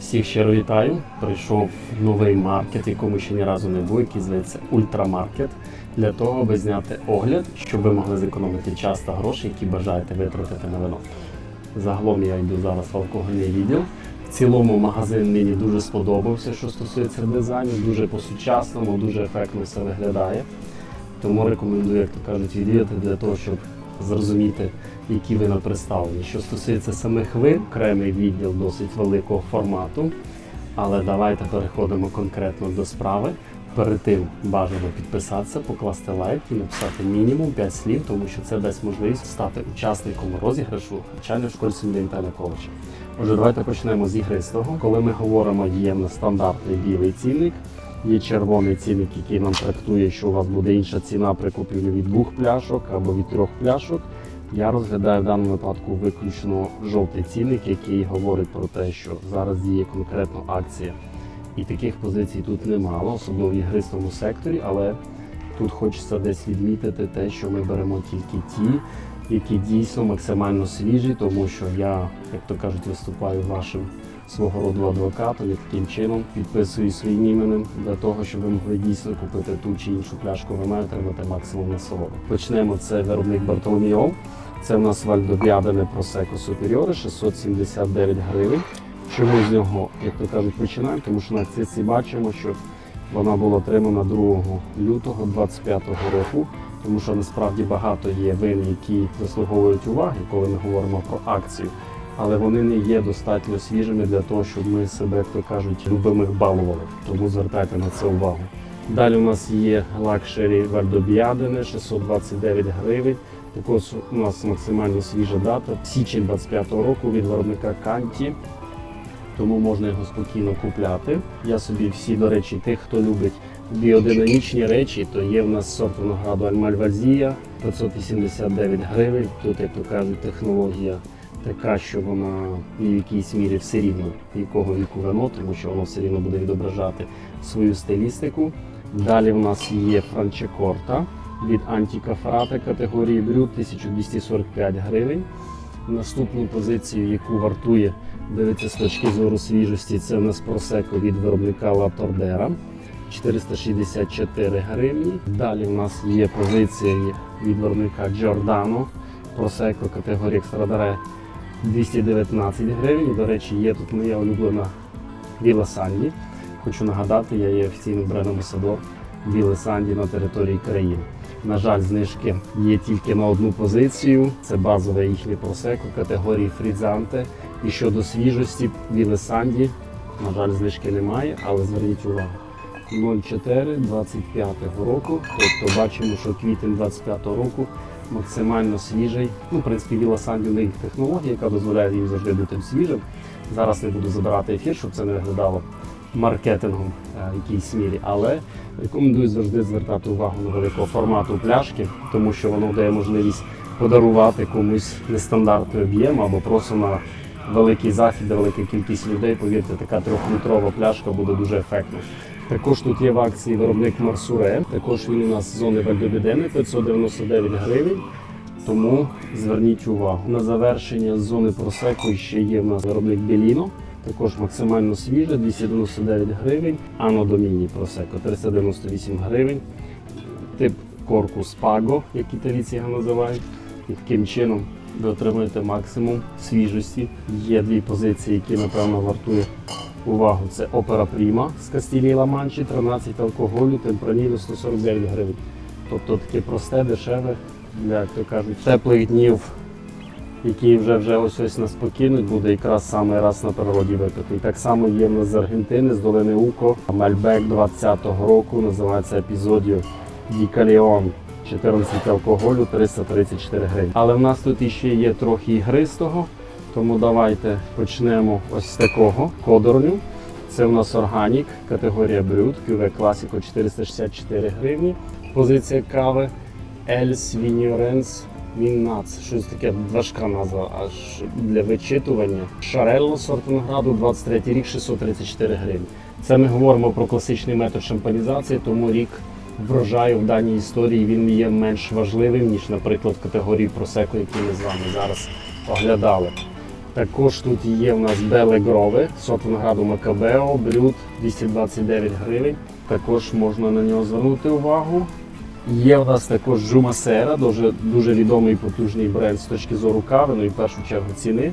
Всіх щиро вітаю. Прийшов новий маркет, якому ще ні разу не був, який зветься Ультрамаркет. Для того, аби зняти огляд, щоб ви могли зекономити час та гроші, які бажаєте витратити на вино. Загалом я йду зараз в алкогольний відділ. В цілому магазин мені дуже сподобався, що стосується дизайну, дуже по-сучасному, дуже ефектно все виглядає. Тому рекомендую, як то кажуть, відвідати для того, щоб зрозуміти, які вина представлені. Що стосується самих вин, окремий відділ досить великого формату. Але давайте переходимо конкретно до справи. Перед тим бажано підписатися, покласти лайк і написати мінімум 5 слів, тому що це дасть можливість стати учасником розіграшу чайної школи Сім'я Ковача. Отже, давайте почнемо з ігристого. Коли ми говоримо, є на стандартний білий цінник, є червоний цінник, який нам трактує, що у вас буде інша ціна при купівлі від двох пляшок або від трьох пляшок. Я розглядаю в даному випадку виключно жовтий цінник, який говорить про те, що зараз діє конкретно акція. І таких позицій тут немало, особливо в ігристому секторі, але тут хочеться десь відмітити те, що ми беремо тільки ті, які дійсно максимально свіжі, тому що я, як то кажуть, виступаю вашим свого роду адвокатом і таким чином підписую своїм іменем для того, щоб ви могли дійсно купити ту чи іншу пляшку вина і отримати максимум насолоди. Почнемо це виробник Бартоломіо. Це в нас Вальдоб'ядене Просеко Суперіоре 679 гривень. Чому з нього, як то кажуть, починаємо? Тому що на акції бачимо, що вона була отримана 2 лютого 2025 року, тому що насправді багато є вин, які заслуговують уваги, коли ми говоримо про акцію, але вони не є достатньо свіжими для того, щоб ми себе, як то кажуть, любимих балували. Тому звертайте на це увагу. Далі у нас є лакшері Вальдоб'ядене 629 гривень. Також у нас максимально свіжа дата, січень 25 року від виробника Канті тому можна його спокійно купляти. Я собі всі, до речі, тих, хто любить біодинамічні речі, то є в нас сорт винограду Альмальвазія 589 гривень. Тут, як то кажуть, технологія така, що вона в якійсь мірі все рівно якого віку вино, тому що воно все рівно буде відображати свою стилістику. Далі в нас є Франчекорта від Антікафрата категорії Брют 1245 гривень. Наступну позицію, яку вартує дивитися з точки зору свіжості, це у нас просеко від виробника Ла Тордера 464 гривні. Далі у нас є позиція від виробника Giordano просеко категорії Екстрадаре 219 гривень. До речі, є тут моя улюблена Віла Санді. Хочу нагадати, я є офіційним бренд-амбасадор Віли Санді на території країни. На жаль, знижки є тільки на одну позицію. Це базове їхнє просеко категорії Фрідзанте. І щодо свіжості Віле Санді, на жаль, знижки немає, але зверніть увагу. 04 25 року. Тобто бачимо, що квітень 25 року максимально свіжий. Ну, в принципі, Віла Санді не технологія, яка дозволяє їм завжди бути свіжим. Зараз не буду забирати ефір, щоб це не виглядало маркетингом е, в якійсь мірі, але рекомендую завжди звертати увагу на великого формату пляшки, тому що воно дає можливість подарувати комусь нестандартний об'єм або просто на великий захід, де велика кількість людей. Повірте, така трьохлітрова пляшка буде дуже ефектна. Також тут є в акції виробник Марсуре. Також він у нас з зони Вальдобідени 599 гривень. Тому зверніть увагу. На завершення зони Просеко ще є в нас виробник Беліно. Також максимально свіже, 299 гривень. Ано Доміні Просеко 398 гривень. Тип Коркус Паго, як італійці його називають. І таким чином ви отримуєте максимум свіжості. Є дві позиції, які напевно вартує увагу. Це Опера Пріма з Кастілії Ла-Манчі, 13 алкоголю, темпранілю 149 гривень. Тобто таке просте, дешеве, як то кажуть, теплих днів які вже вже ось ось нас покинуть, буде якраз саме раз на природі випити. І так само є в нас з Аргентини, з долини Уко, Мальбек 20-го року, називається епізодію Дікаліон. 14 алкоголю 334 гривень. Але в нас тут іще є трохи ігристого, тому давайте почнемо ось з такого кодорню. Це у нас органік, категорія Брют, QV Classico 464 гривні. Позиція кави Ельс Віньоренс Міннац, щось таке важка назва аж для вичитування. Шарелло сортинограду 23 рік, 634 гривні. Це ми говоримо про класичний метод шампанізації, тому рік врожаю в даній історії він є менш важливим, ніж, наприклад, в категорії просеко, які ми з вами зараз оглядали. Також тут є у нас беле грове, сорт винограду Макабео, брют 229 гривень. Також можна на нього звернути увагу. Є у нас також Жумасера, дуже, дуже відомий і потужний бренд з точки зору кави, ну і в першу чергу ціни.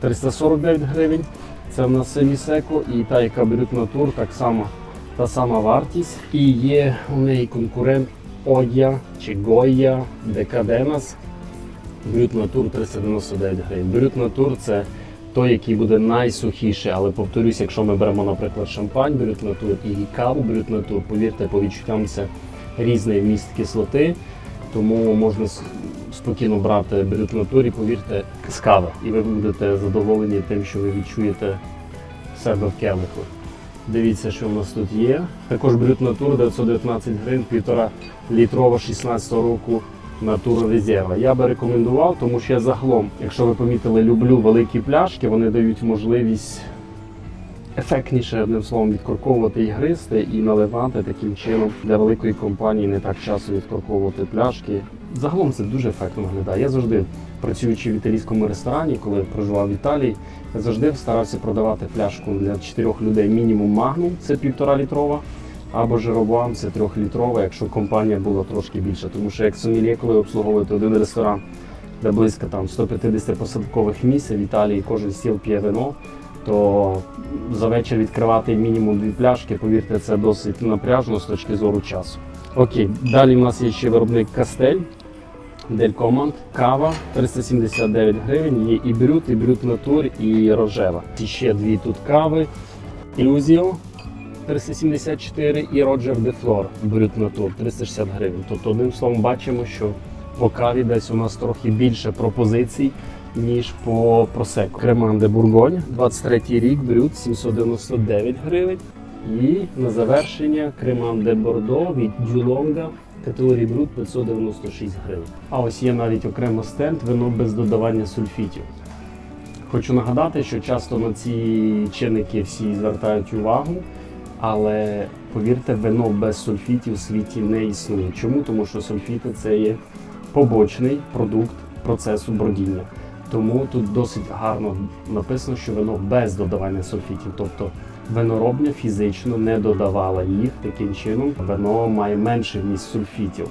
349 гривень. Це в нас семісеко і та, яка беруть натур, так само та сама вартість. І є у неї конкурент Одя чи Гойя Декаденас. Брют натур 399 гривень. Брют натур це той, який буде найсухіший, але повторюсь, якщо ми беремо, наприклад, шампань брют натур і каву брют натур, повірте, по відчуттям це різний вміст кислоти, тому можна спокійно брати брют натур і повірте з кави. І ви будете задоволені тим, що ви відчуєте себе в келиху. Дивіться, що в нас тут є. Також брют натур 919 гривень, півтора літрова 16 року натура резерва. Я би рекомендував, тому що я загалом, якщо ви помітили, люблю великі пляшки, вони дають можливість ефектніше, одним словом, відкорковувати і гристи і наливати таким чином для великої компанії не так часто відкорковувати пляшки. Загалом це дуже ефектно виглядає. Я завжди, працюючи в італійському ресторані, коли проживав в Італії, я завжди старався продавати пляшку для чотирьох людей мінімум магнум, це півтора літрова, або Жеробуам це трьохлітрова, якщо компанія була трошки більша. Тому що як сомельє, коли обслуговуєте один ресторан, де близько там 150 посадкових місць в Італії, кожен стіл п'є вино, то за вечір відкривати мінімум дві пляшки, повірте, це досить напряжно з точки зору часу. Окей, далі в нас є ще виробник Кастель. Дель Команд, кава 379 гривень, є і брют, і брют натур, і рожева. І ще дві тут кави. Ілюзіо 374 і Роджер де Флор брют натур 360 гривень. Тобто, одним словом, бачимо, що по каві десь у нас трохи більше пропозицій, ніж по просеку. Креман де Бургонь, 23 рік, брют 799 гривень. І на завершення Креман де Бордо від Дюлонга категорії брут 596 гривень. А ось є навіть окремо стенд вино без додавання сульфітів. Хочу нагадати, що часто на ці чинники всі звертають увагу, але повірте, вино без сульфітів у світі не існує. Чому? Тому що сульфіти це є побочний продукт процесу бродіння. Тому тут досить гарно написано, що вино без додавання сульфітів, тобто виноробня фізично не додавала їх таким чином. Вино має менше вміст сульфітів.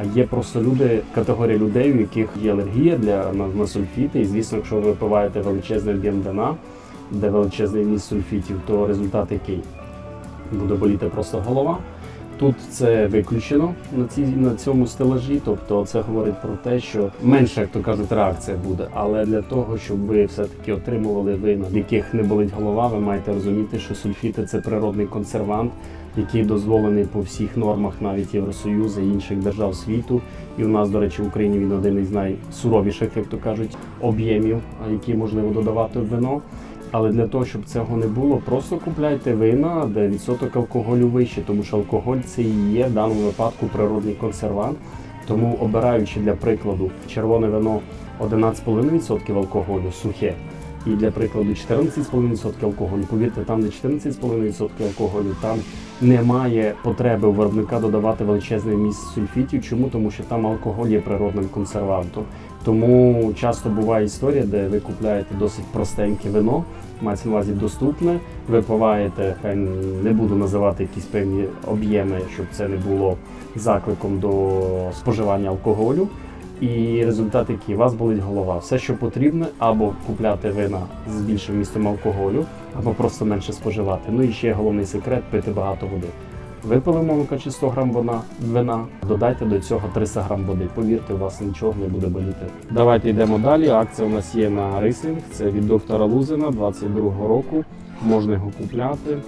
А є просто люди, категорія людей, у яких є алергія для на, на сульфіти. І звісно, якщо ви випиваєте величезний об'єм вина, де величезний вміст сульфітів, то результат який буде боліти просто голова. Тут це виключено на цій на цьому стелажі, тобто це говорить про те, що менше, як то кажуть, реакція буде. Але для того, щоб ви все-таки отримували вина, в яких не болить голова, ви маєте розуміти, що сульфіти це природний консервант, який дозволений по всіх нормах, навіть Євросоюзу і інших держав світу. І у нас, до речі, в Україні він один із найсуровіших, як то кажуть, об'ємів, які можливо додавати в вино. Але для того, щоб цього не було, просто купляйте вина, де відсоток алкоголю вищий, тому що алкоголь це і є в даному випадку природний консервант. Тому обираючи для прикладу червоне вино 11,5% алкоголю сухе, і для прикладу 14,5% алкоголю, повірте, там де 14,5% алкоголю, там немає потреби у виробника додавати величезний міст сульфітів. Чому? Тому що там алкоголь є природним консервантом. Тому часто буває історія, де ви купляєте досить простеньке вино, мається на увазі доступне, випиваєте, хай не буду називати якісь певні об'єми, щоб це не було закликом до споживання алкоголю. І результат який? У вас болить голова. Все, що потрібно, або купляти вина з більшим містом алкоголю, або просто менше споживати. Ну і ще головний секрет пити багато води. Випили молока чи 100 грам вина, вина, додайте до цього 300 грам води. Повірте, у вас нічого не буде боліти. Давайте йдемо далі. Акція у нас є на рислінг. Це від доктора Лузина 22-го року. Можна його купляти.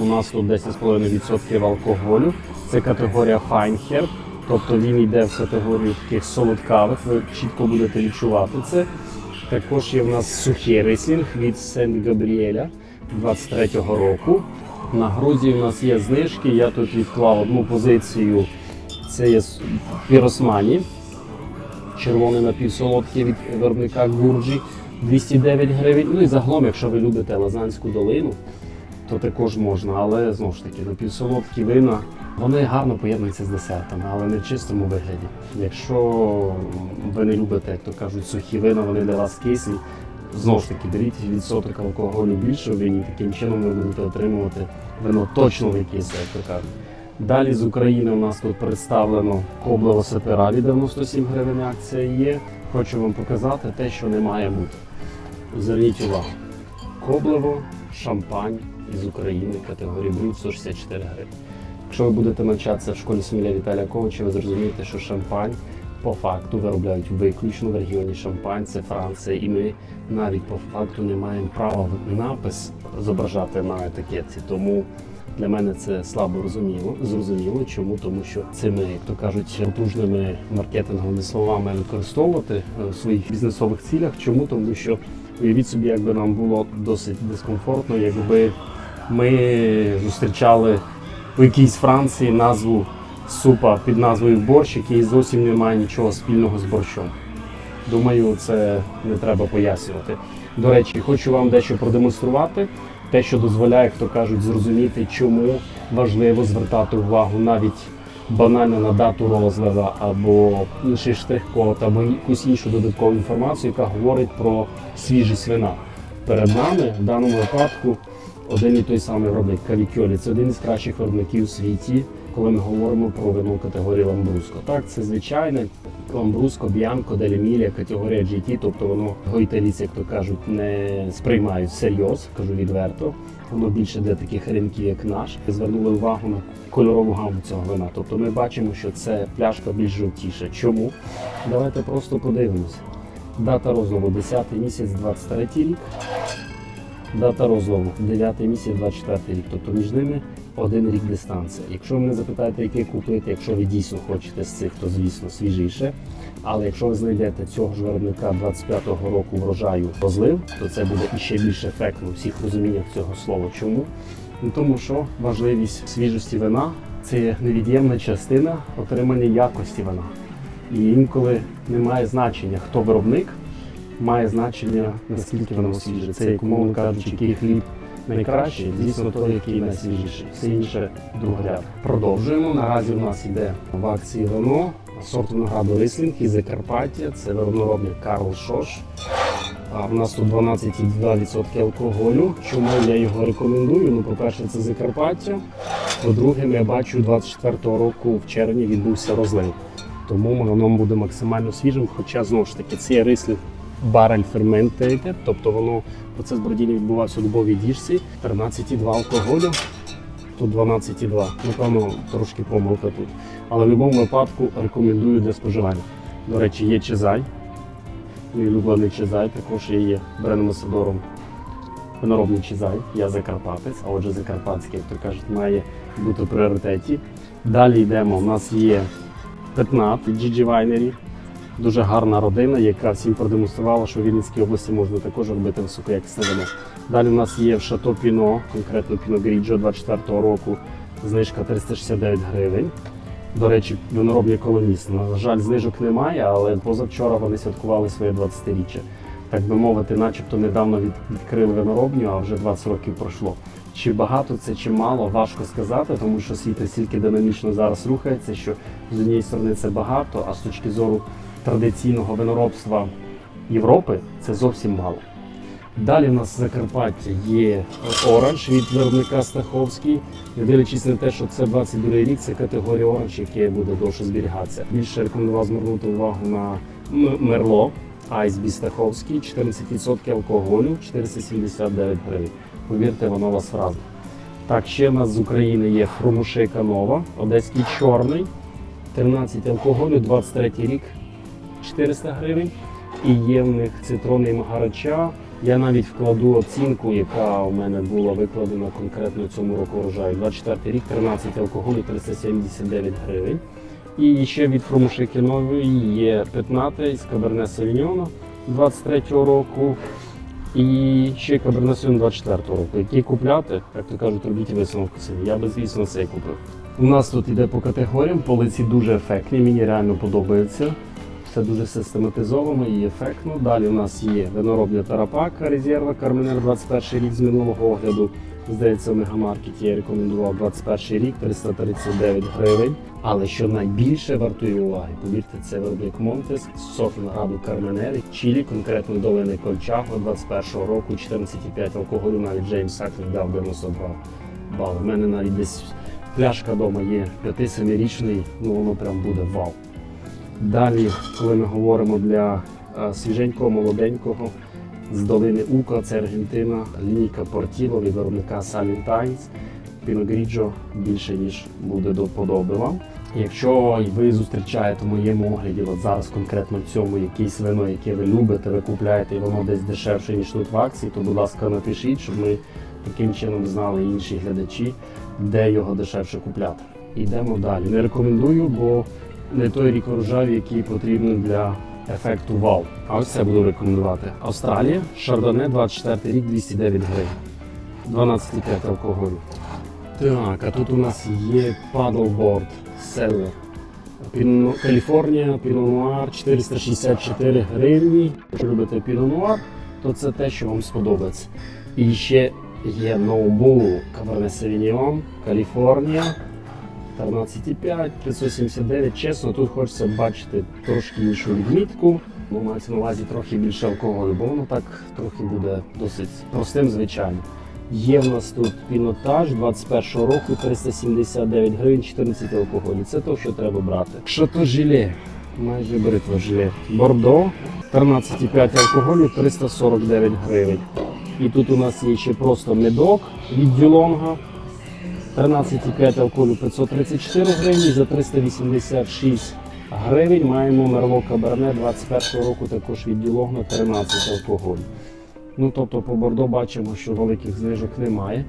У нас тут 10,5% алкоголю. Це категорія Herb, тобто він йде в категорію таких солодкавих. Ви чітко будете відчувати це. Також є в нас сухий рислінг від Сент Габріеля 23-го року. На Грузії у нас є знижки. Я тут відклав одну позицію. Це є піросмані. Червоний напівсолодкий від виробника Гурджі 209 гривень. Ну і загалом, якщо ви любите Лазанську долину, то також можна. Але знову ж таки, напівсолодкі вина вони гарно поєднуються з десертами, але не в чистому вигляді. Якщо ви не любите, як то кажуть, сухі вина, вони для вас кислі. Знову ж таки, беріть відсоток алкоголю більше в вині, таким чином ви будете отримувати вино точно в якийсь як. Далі з України у нас тут представлено коблево сепераві 97 гривень акція є. Хочу вам показати те, що не має бути. Зверніть увагу. Коблево, шампань із України категорії брют 164 гривень. Якщо ви будете навчатися в школі Сміля Віталія Ковача, ви зрозумієте, що шампань по факту виробляють виключно в регіоні Шампань, це Франція, і ми навіть по факту не маємо права напис зображати на етикетці. Тому для мене це слабо розуміло. Зрозуміло. Чому? Тому що цими, як то кажуть, потужними маркетинговими словами використовувати е, в своїх бізнесових цілях. Чому? Тому що уявіть собі, якби нам було досить дискомфортно, якби ми зустрічали в якійсь Франції назву супа під назвою борщ, який зовсім не має нічого спільного з борщом. Думаю, це не треба пояснювати. До речі, хочу вам дещо продемонструвати, те, що дозволяє, як то кажуть, зрозуміти, чому важливо звертати увагу навіть банально на дату розлива або інший штрих-код, або якусь іншу додаткову інформацію, яка говорить про свіжість вина. Перед нами в даному випадку один і той самий виробник Кавікьолі. Це один із кращих виробників у світі, коли ми говоримо про вино категорії Ламбруско. Так, це звичайне Ламбруско, Б'янко, Делімілія, категорія GT, тобто воно його італійці, як то кажуть, не сприймають всерйоз, кажу відверто. Воно більше для таких ринків, як наш. Звернули увагу на кольорову гаму цього вина. Тобто ми бачимо, що це пляшка більш жовтіша. Чому? Давайте просто подивимося. Дата розлову 10 місяць, 23 рік. Дата розлову 9 місяць, 24 рік. Тобто між ними один рік дистанція. Якщо ви мене запитаєте, який купити, якщо ви дійсно хочете з цих, то звісно свіжіше. Але якщо ви знайдете цього ж виробника 25-го року врожаю розлив, то це буде іще більш ефектно у всіх розуміннях цього слова. Чому? Ну, тому що важливість свіжості вина це невід'ємна частина отримання якості вина. І інколи немає значення, хто виробник, має значення, наскільки воно свіже. Це, як умовно кажучи, який хліб найкращий, дійсно той, який найсвіжіший. Все інше другоряд. Продовжуємо. Наразі у нас йде в акції вино, сорт винограду Рислінг із Закарпаття. Це виробник Карл Шош. А в нас тут 12,2% алкоголю. Чому я його рекомендую? Ну, по-перше, це Закарпаття. По-друге, я бачу, 24-го року в червні відбувся розлив. Тому воно буде максимально свіжим, хоча знову ж таки це є рислінг барель ферментейте, тобто воно процес бродіння відбувався у дубовій діжці, 13,2 алкоголю. Тут 12,2. Напевно, трошки помилка тут. Але в будь-якому випадку рекомендую для споживання. До речі, є чезай. Мій улюблений чезай, також є бренд-амбасадором виноробний чезай. Я закарпатець, а отже, закарпатський, як то кажуть, має бути в пріоритеті. Далі йдемо. У нас є Петнат від GG Winery. Дуже гарна родина, яка всім продемонструвала, що в Вінницькій області можна також робити високоякісне вино. Далі у нас є в Шато Піно, конкретно Піно Гріджо 24-го року, знижка 369 гривень. До речі, виноробний колоніст. На жаль, знижок немає, але позавчора вони святкували своє 20-річчя. Так би мовити, начебто недавно відкрили виноробню, а вже 20 років пройшло. Чи багато це, чи мало, важко сказати, тому що світ настільки динамічно зараз рухається, що з однієї сторони це багато, а з точки зору традиційного виноробства Європи це зовсім мало. Далі в нас Закарпаття є оранж від виробника Стаховський. Не дивлячись на те, що це 22 рік, це категорія оранж, яке буде довше зберігатися. Більше рекомендував звернути увагу на Мерло ISB Стаховський, 14% алкоголю, 479 гривень. Повірте, воно вас вразить. Так, ще в нас з України є Хромушейка Нова, Одеський чорний, 13 алкоголю, 23 рік, 400 гривень. І є в них цитрони магарача. Я навіть вкладу оцінку, яка у мене була викладена конкретно цьому року врожаю. 24 рік, 13 алкоголю, 379 гривень. І ще від Фрумушики нової є 15 з Каберне Савіньона 23-го року. І ще Каберне Савіньон 24-го року. Які купляти, як то кажуть, робіть висновку собі. Я би, звісно, цей купив. У нас тут іде по категоріям, полиці дуже ефектні, мені реально подобається. Все дуже систематизовано і ефектно. Далі у нас є виноробня Тарапака, резерва, Карменер 21 рік з минулого огляду. Здається, в мегамаркеті я рекомендував 21 рік 339 гривень. Але що найбільше вартує уваги, повірте, це виробник Монтес винограду Карменері, Чилі, конкретно долини Кольчаго 21 року, 14,5 алкоголю, навіть Джеймс Саклер дав 92 бали. У мене навіть десь пляшка вдома є 5-7-річний, ну воно прям буде вау. Далі, коли ми говоримо для е, свіженького, молоденького з долини Ука, це Аргентина, лінійка Портіло від виробника Salentines. Піно Гріджо більше ніж буде до вподоби вам. Якщо ви зустрічаєте в моєму огляді, от зараз конкретно в цьому якесь вино, яке ви любите, ви купляєте і воно десь дешевше, ніж тут в акції, то будь ласка напишіть, щоб ми таким чином знали інші глядачі, де його дешевше купляти. Йдемо далі. Не рекомендую, бо не той рік урожаю, який потрібен для ефекту вау. А ось це буду рекомендувати. Австралія, Шардоне, 24 рік, 209 гривень. 12,5 алкоголю. Так, а тут у нас є paddleboard Селлер. Піно, Каліфорнія, Піно Нуар 464 гривні. Якщо любите Піно Нуар, то це те, що вам сподобається. І ще є Ноубу Cabernet Sauvignon, Каліфорнія. 13,5, 579. Чесно, тут хочеться бачити трошки іншу відмітку. Ну, мається на увазі трохи більше алкоголю, бо воно так трохи буде досить простим, звичайно. Є в нас тут пінотаж 21 року 379 гривень, 14 алкоголю. Це то, що треба брати. Шато жиле, майже бритва жиле. Бордо 13,5 алкоголю, 349 гривень. І тут у нас є ще просто медок від Дюлонга. 13,5 алкоголю 534 гривні, за 386 гривень маємо Мерло Каберне 21 року також від на 13 алкоголь. Ну, тобто по Бордо бачимо, що великих знижок немає.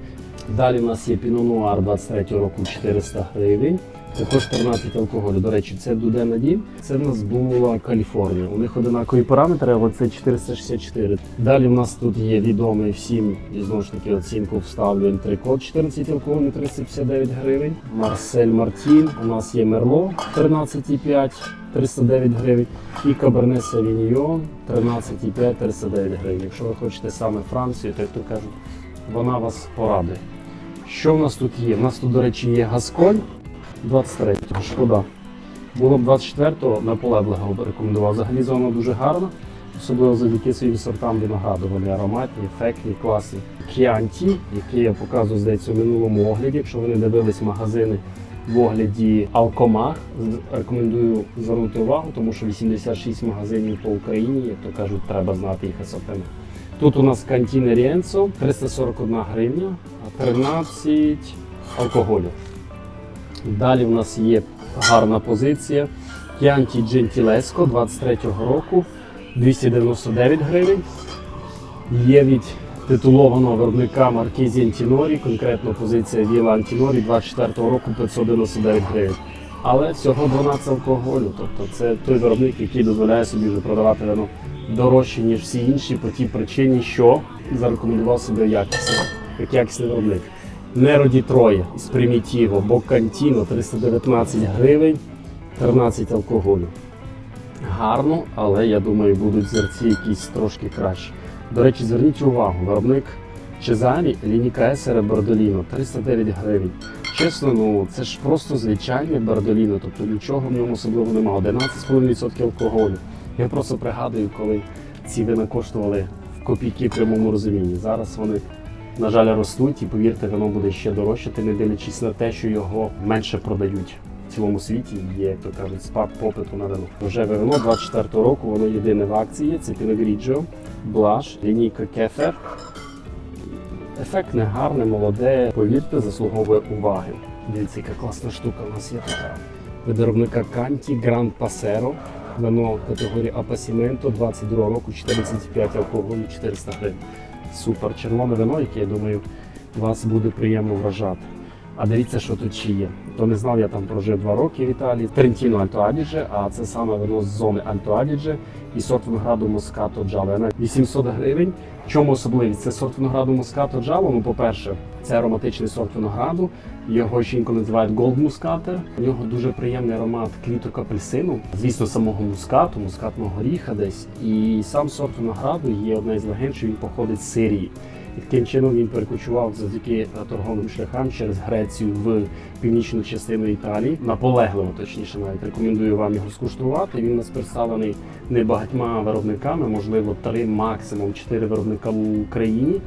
Далі у нас є пінонуар Noir 23 року 400 гривень. Також 13 алкоголю. До речі, це Дуде Надім. Це в нас була Каліфорнія. У них одинакові параметри, але це 464. Далі в нас тут є відомий всім, і знову ж таки оцінку вставлю ентрикот 14 алкоголю 359 гривень. Марсель Мартін. У нас є Мерло 13,5. 309 гривень. І Каберне Савіньйон 13,5 309 гривень. Якщо ви хочете саме Францію, то як то кажуть, вона вас порадує. Що в нас тут є? У нас тут, до речі, є Гасколь 23-го, шкода. Було б 24-го, наполегливо б рекомендував. Взагалі зона дуже гарна, особливо завдяки своїм сортам винограду. Вони ароматні, ефектні, класні. Кіанті, який я показував, здається, у минулому огляді. Якщо ви не дивились магазини в огляді Алкомах, рекомендую звернути увагу, тому що 86 магазинів по Україні, як то кажуть, треба знати їх асортимент. Тут у нас Кантіне Ріенцо 341 гривня, а 13 алкоголю. Далі в нас є гарна позиція. Chianti Gentilesco 23-го року 299 гривень. Є від титулованого виробника Маркізі Антінорі, конкретно позиція Віла Антінорі 24-го року 599 гривень. Але всього 12 алкоголю. Тобто це той виробник, який дозволяє собі вже продавати вино дорожче, ніж всі інші, по тій причині, що зарекомендував себе якісно, як якісний виробник. Неро Дітроє з Примітіво, Боккантіно 319 гривень, 13 алкоголю. Гарно, але я думаю, будуть зерці якісь трошки кращі. До речі, зверніть увагу, виробник Чезарі лінійка Есере Бордоліно 309 гривень. Чесно, ну це ж просто звичайне Бордоліно, тобто нічого в ньому особливо немає. 11,5% алкоголю. Я просто пригадую, коли ці вина коштували в копійки в прямому розумінні. Зараз вони, на жаль, ростуть і повірте, воно буде ще дорожчати, не дивлячись на те, що його менше продають. В цілому світі є, як то кажуть, спад попиту на вино. Рожеве вино 24-го року, воно єдине в акції. Це Grigio, Блаш, лінійка Кефер. Ефектне, гарне, молоде, повірте, заслуговує уваги. Дивіться, яка класна штука у нас є така. Від виробника Канті Гранд Пасеро. Вино категорії Апасіменто 22 року, 14,5 алкоголю, 400 гривень. Супер червоне вино, яке, я думаю, вас буде приємно вражати. А дивіться, що тут ще є. То не знав, я там прожив два роки в Італії. Трентіно Альто Адідже, а це саме вино з зони Альто Адідже і сорт винограду Москато Джава. На 800 гривень. Чому особливість? Це сорт винограду Москато Джало. Ну, по-перше, це ароматичний сорт винограду. Його ще інколи називають Gold Muscatel. У нього дуже приємний аромат квіток апельсину, звісно, самого мускату, мускатного горіха десь. І сам сорт винограду є одна із легенд, що він походить з Сирії. Таким чином він перекочував завдяки торговим шляхам через Грецію в північну частину Італії. Наполегливо, точніше, навіть рекомендую вам його скуштувати. Він у нас представлений не багатьма виробниками, можливо, три, максимум чотири виробника в Україні,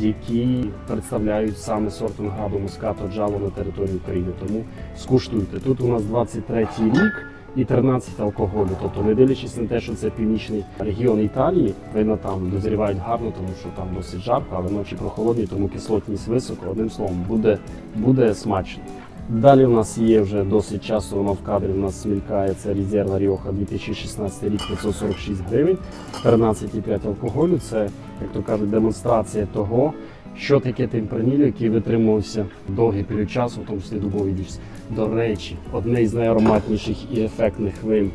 які представляють саме сорт винограду мускату джало на території України. Тому скуштуйте. Тут у нас 23-й рік і 13 алкоголю. Тобто, не дивлячись на те, що це північний регіон Італії, вина там дозрівають гарно, тому що там досить жарко, але ночі прохолодні, тому кислотність висока. Одним словом, буде, буде смачно. Далі у нас є вже досить часто воно в кадрі. У нас смількає це резерва Ріоха 2016 рік 546 гривень, 13,5 алкоголю. Це, як то кажуть, демонстрація того, що таке темпраніль, який витримувався довгий період часу, в тому числі дубовий більшість. До речі, одне із найароматніших і ефектних вин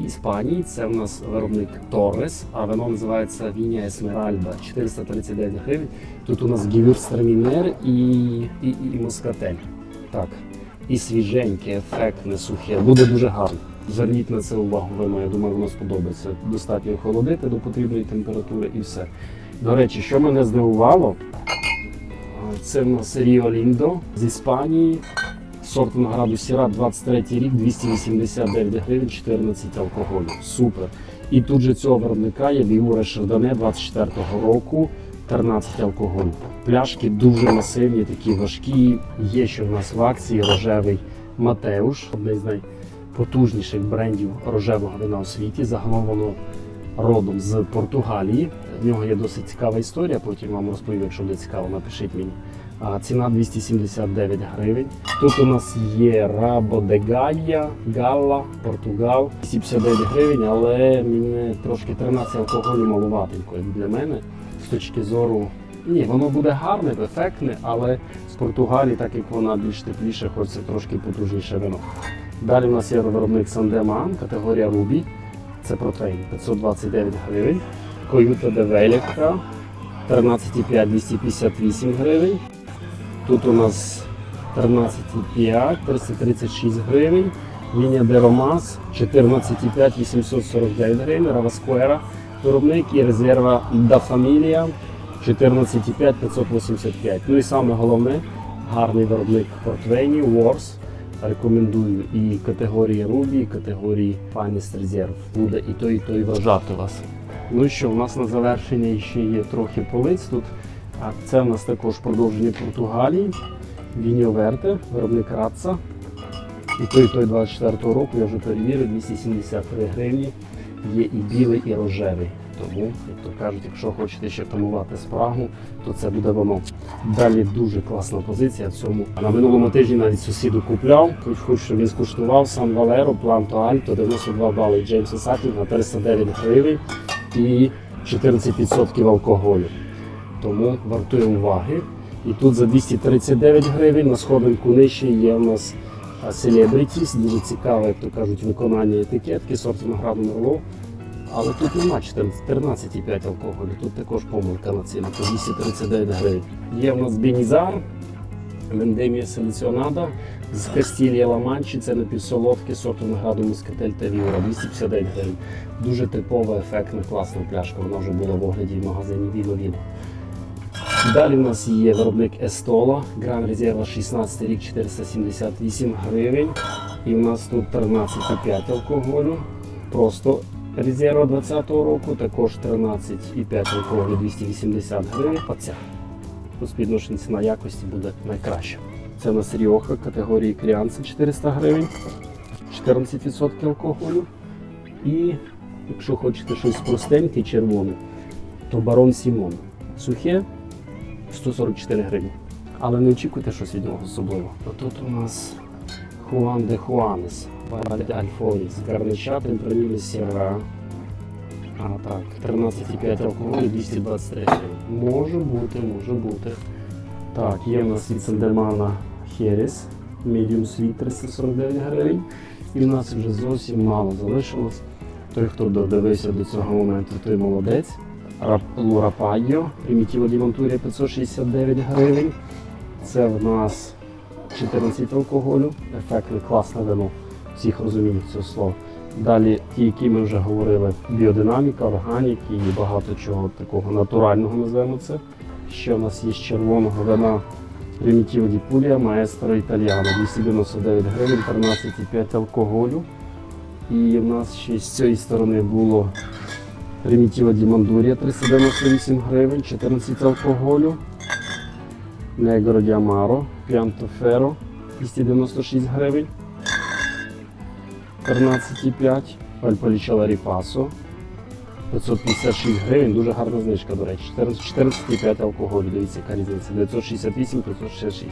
Іспанії це в нас виробник Торрес, а вино називається Віння Есмеральда 439 гривень. Тут у нас гівюрстрамінер і, і, і москатель. Так. І свіженьке, ефектне, сухе. Буде дуже гарно. Зверніть на це увагу, вино, я думаю, воно сподобається. Достатньо охолодити до потрібної температури і все. До речі, що мене здивувало, це в нас Ріо Ліндо з Іспанії. Сорт винограду Сіра 23 рік, 289 гривень, 14 алкоголю. Супер. І тут же цього виробника є Віура Шардоне 24-го року, 13 алкоголю. Пляшки дуже масивні, такі важкі. Є ще в нас в акції рожевий Матеуш, одне з найпотужніших брендів рожевого вина у світі. Загалом воно родом з Португалії. В нього є досить цікава історія, потім вам розповім, якщо буде цікаво, напишіть мені. Ціна 279 гривень. Тут у нас є Рабо де Гайя, Галла, Португал. 259 гривень, але мені трошки 13 алкоголю малуватенько для мене. З точки зору. Ні, воно буде гарне, ефектне, але з Португалії, так як вона більш тепліше, хочеться трошки потужніше вино. Далі у нас є виробник Сандеман, категорія Рубі. Це протеїн 529 гривень. Коюта де 13,5 258 гривень. Тут у нас 13,5 336 гривень. Лінія Деромас 14,5 849 гривень. Раваскуера виробник і резерва Да Фамілія 14,5 585. Ну і саме головне, гарний виробник портвейні Wars. Рекомендую і категорії Ruby, і категорії Finest Reserve. Буде і той, і той вважати вас. Ну що, у нас на завершення ще є трохи полиць тут. А це в нас також продовження Португалії. Віньо Верте, виробник Раца. І той, і той 24-го року я вже перевірив, 273 гривні. Є і білий, і рожевий. Тому, як то кажуть, якщо хочете ще тамувати спрагу, то це буде воно. Далі дуже класна позиція цьому. На минулому тижні навіть сусіду купляв, хоч хоч щоб він скуштував Сан Валеро, Планто Альто, 92 бали Джеймса Сакліна, 309 гривень і 14% алкоголю. Тому вартує уваги. І тут за 239 гривень на сходинку нижче є у нас Celebrities, дуже цікаве, як то кажуть, виконання етикетки, сорт винограду Мерло. Але тут нема 14 13,5 алкоголю, тут також помилка на ціну, по 239 гривень. Є у нас Бенізар, Вендемія Селеціонада з Кастілія Ламанчі, це напівсолодкий сорт винограду Мускатель та Віора, 259 гривень. Дуже типова, ефектна, класна пляшка, вона вже була в огляді в магазині Віно. Далі у нас є виробник Естола, Гран Резерва 16 рік 478 гривень. І у нас тут 13,5 алкоголю. Просто резерва 20-го року, також 13,5 алкоголю 280 гривень. Оця. По співвідношенню ціна якості буде найкраща. Це у нас Ріоха категорії Кріанса 400 гривень, 14% алкоголю. І якщо хочете щось простеньке, червоне, то барон Сімон. Сухе 144 гривні. Але не очікуйте щось від нього особливо. А тут у нас Хуан де Хуанес, Вальд Альфонс, Гарнича, Темпранілі Сіра. А так, 13,5 алкоголю, 223 гривні. Може бути, може бути. Так, є у нас від Сандемана Херіс, Medium Sweet 349 гривень. І в нас вже зовсім мало залишилось. Той, хто додивився до цього моменту, той молодець. Лура Пайо, Примітіво Дівантурія 569 гривень. Це в нас 14 алкоголю, ефектне, класне вино. Всіх розуміють цього слова. Далі ті, які ми вже говорили, біодинаміка, органік і багато чого такого натурального називаємо це. Ще у нас є з червоного вина Примітіво ді Пулія Маестро Італіано 299 гривень, 13,5 алкоголю. І в нас ще з цієї сторони було Примітіво ді Мандурія 398 гривень, 14 алкоголю. Негро ді Амаро, Піанто Феро 296 гривень. 13,5. Альполічела Ріпасо 556 гривень, дуже гарна знижка, до речі. 14,5 алкоголю, дивіться, яка різниця. 968, 566.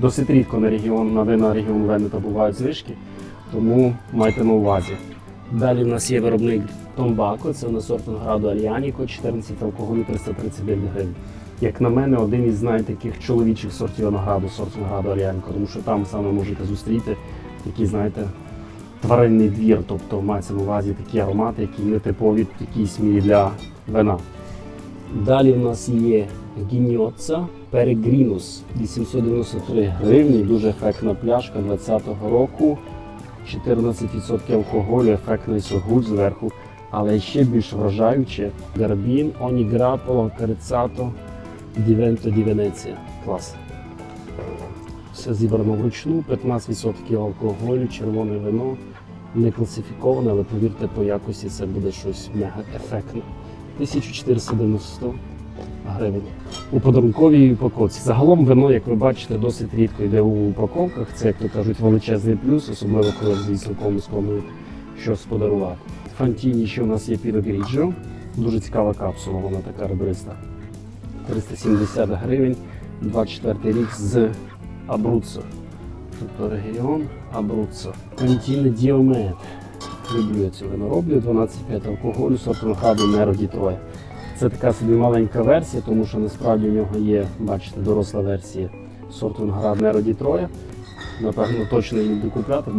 Досить рідко на регіон, на вина регіону Венета бувають знижки, тому майте на увазі. Далі в нас є виробник Томбако, це у нас сорт винограду Альяніко, 14 алкоголю 339 гривень. Як на мене, один із найтаких чоловічих сортів винограду, сорт винограду Альяніко, тому що там саме можете зустріти такі, знаєте, тваринний двір, тобто мається на увазі такі аромати, які не типові в якійсь мірі для вина. Далі у нас є Гіньоца Перегрінус 893 гривні, дуже ефектна пляшка 20-го року. 14% алкоголю, ефектний согуль зверху, але ще більш вражаюче Гарбін, Оніграполо, Карицато, Дівенто Ді Венеція. Клас. Все зібрано вручну, 15% алкоголю, червоне вино, не класифіковане, але повірте, по якості це буде щось мега ефектне. 1490 гривень. У подарунковій упаковці. Загалом вино, як ви бачите, досить рідко йде у упаковках. Це, як то кажуть, величезний плюс, особливо коли звісно комусь планують щось подарувати. Фантіні ще у нас є Grigio. Дуже цікава капсула, вона така ребриста. 370 гривень, 24 рік з Абруццо. Тобто регіон Абруццо. Фантіни Діомет. Люблю я цю винороблю, 12,5 алкоголю, сорт винограду Неро. Це така собі маленька версія, тому що насправді в нього є, бачите, доросла версія сорту винограду Неро Дітроє. Напевно, точно її буду купляти,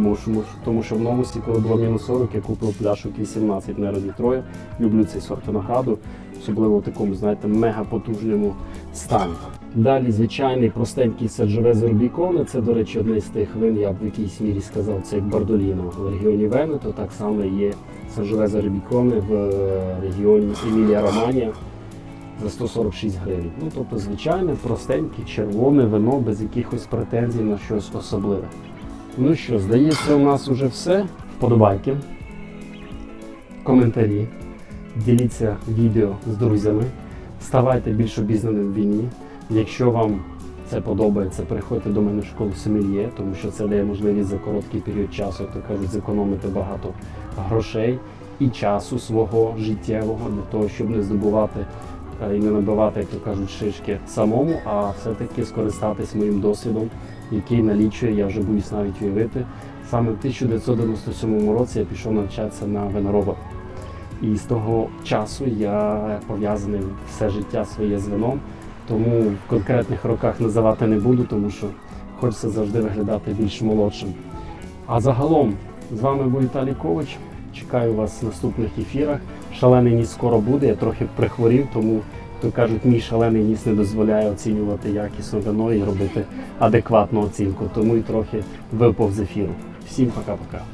тому що, в новості, коли було мінус 40, я купив пляшок 18 Неро Дітроє. Люблю цей сорт винограду, особливо в такому, знаєте, мега потужному стані. Далі звичайний простенький саджове Рубіконе. Це, до речі, одне з тих вин, я б в якійсь мірі сказав, це як Бардоліно в регіоні Венето. Так само є саджове Рубіконе в е, регіоні Емілія Романія за 146 гривень. Ну, тобто, звичайне, простеньке, червоне вино без якихось претензій на щось особливе. Ну що, здається, у нас уже все. Вподобайки, коментарі. Діліться відео з друзями, ставайте більш обізнаним в війні. Якщо вам це подобається, приходьте до мене в школу Сомельє, тому що це дає можливість за короткий період часу, то кажуть, зекономити багато грошей і часу свого життєвого для того, щоб не здобувати е, і не набивати, як то кажуть, шишки самому, а все-таки скористатись моїм досвідом, який налічує, я вже боюсь навіть уявити. Саме в 1997 році я пішов навчатися на винороба. І з того часу я пов'язаний все життя своє з вином, тому в конкретних роках називати не буду, тому що хочеться завжди виглядати більш молодшим. А загалом з вами був Віталій Ковач. Чекаю вас в наступних ефірах. Шалений ніс скоро буде. Я трохи прихворів, тому то кажуть, мій шалений ніс не дозволяє оцінювати якісно вино і робити адекватну оцінку. Тому і трохи випав з ефіру. Всім пока-пока.